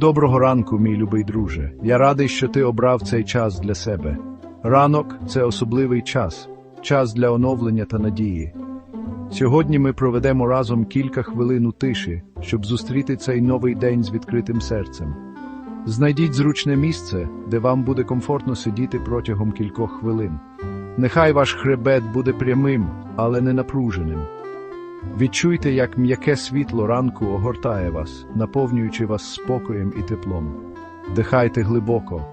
Доброго ранку, мій любий друже. Я радий, що ти обрав цей час для себе. Ранок це особливий час, час для оновлення та надії. Сьогодні ми проведемо разом кілька хвилин у тиші, щоб зустріти цей новий день з відкритим серцем. Знайдіть зручне місце, де вам буде комфортно сидіти протягом кількох хвилин. Нехай ваш хребет буде прямим, але не напруженим. Відчуйте, як м'яке світло ранку огортає вас, наповнюючи вас спокоєм і теплом. Дихайте глибоко,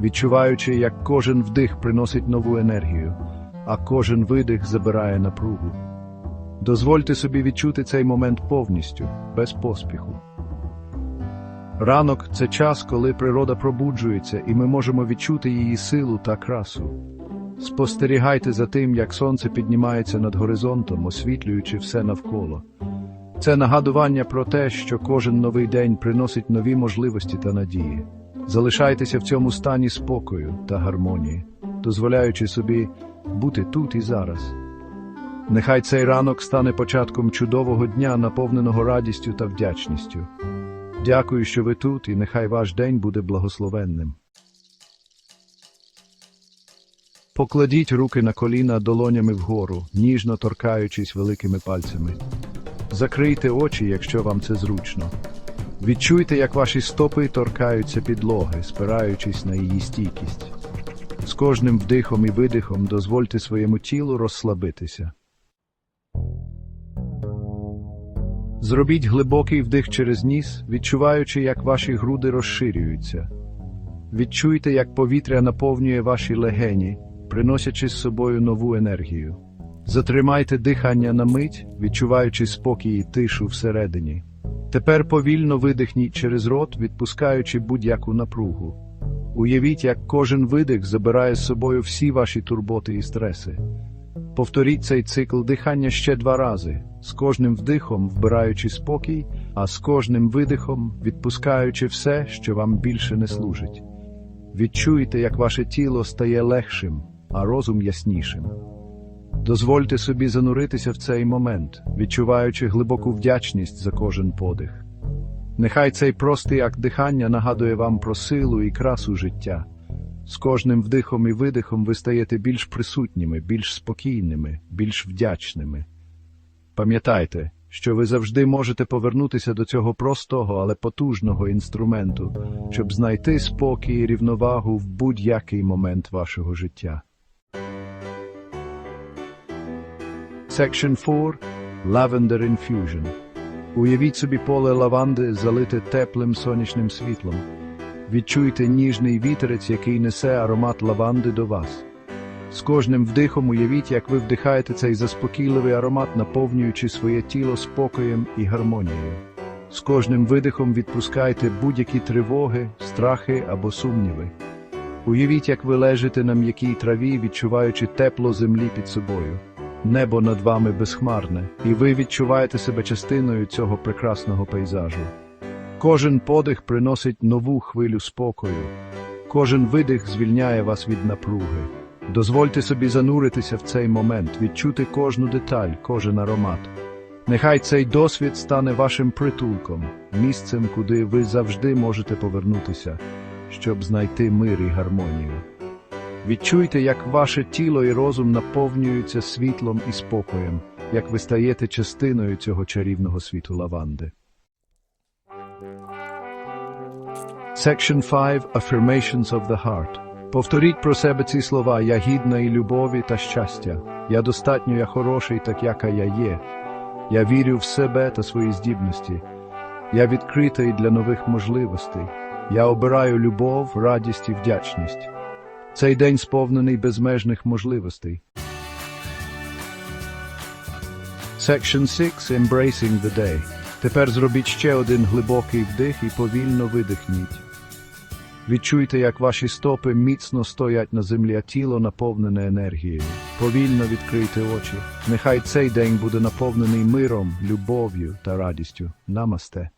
відчуваючи, як кожен вдих приносить нову енергію, а кожен видих забирає напругу. Дозвольте собі відчути цей момент повністю, без поспіху. Ранок це час, коли природа пробуджується, і ми можемо відчути її силу та красу. Спостерігайте за тим, як сонце піднімається над горизонтом, освітлюючи все навколо. Це нагадування про те, що кожен новий день приносить нові можливості та надії. Залишайтеся в цьому стані спокою та гармонії, дозволяючи собі бути тут і зараз. Нехай цей ранок стане початком чудового дня, наповненого радістю та вдячністю. Дякую, що ви тут, і нехай ваш день буде благословенним. Покладіть руки на коліна долонями вгору, ніжно торкаючись великими пальцями. Закрийте очі, якщо вам це зручно. Відчуйте, як ваші стопи торкаються підлоги, спираючись на її стійкість. З кожним вдихом і видихом дозвольте своєму тілу розслабитися. Зробіть глибокий вдих через ніс, відчуваючи, як ваші груди розширюються. Відчуйте, як повітря наповнює ваші легені, приносячи з собою нову енергію. Затримайте дихання на мить, відчуваючи спокій і тишу всередині. Тепер повільно видихніть через рот, відпускаючи будь-яку напругу. Уявіть, як кожен видих забирає з собою всі ваші турботи і стреси. Повторіть цей цикл дихання ще два рази, з кожним вдихом вбираючи спокій, а з кожним видихом відпускаючи все, що вам більше не служить. Відчуйте, як ваше тіло стає легшим, а розум яснішим. Дозвольте собі зануритися в цей момент, відчуваючи глибоку вдячність за кожен подих. Нехай цей простий акт дихання нагадує вам про силу і красу життя. З кожним вдихом і видихом ви стаєте більш присутніми, більш спокійними, більш вдячними. Пам'ятайте, що ви завжди можете повернутися до цього простого, але потужного інструменту, щоб знайти спокій і рівновагу в будь-який момент вашого життя. Section 4. Lavender Infusion. Уявіть собі поле лаванди, залите теплим сонячним світлом. Відчуйте ніжний вітерець, який несе аромат лаванди до вас. З кожним вдихом уявіть, як ви вдихаєте цей заспокійливий аромат, наповнюючи своє тіло спокоєм і гармонією. З кожним видихом відпускайте будь-які тривоги, страхи або сумніви. Уявіть, як ви лежите на м'якій траві, відчуваючи тепло землі під собою. Небо над вами безхмарне, і ви відчуваєте себе частиною цього прекрасного пейзажу. Кожен подих приносить нову хвилю спокою, кожен видих звільняє вас від напруги. Дозвольте собі зануритися в цей момент, відчути кожну деталь, кожен аромат. Нехай цей досвід стане вашим притулком, місцем, куди ви завжди можете повернутися, щоб знайти мир і гармонію. Відчуйте, як ваше тіло і розум наповнюються світлом і спокоєм, як ви стаєте частиною цього чарівного світу лаванди. Section 5. Affirmations of the Heart. Повторіть про себе ці слова «Я гідна і любові та щастя», «Я достатньо, я хороший, так яка я є», «Я вірю в себе та свої здібності», «Я відкритий для нових можливостей», «Я обираю любов, радість і вдячність». Цей день сповнений безмежних можливостей. Section 6. Embracing the day. Тепер зробіть ще один глибокий вдих і повільно видихніть. Відчуйте, як ваші стопи міцно стоять на землі, а тіло наповнене енергією. Повільно відкрийте очі. Нехай цей день буде наповнений миром, любов'ю та радістю. Намасте.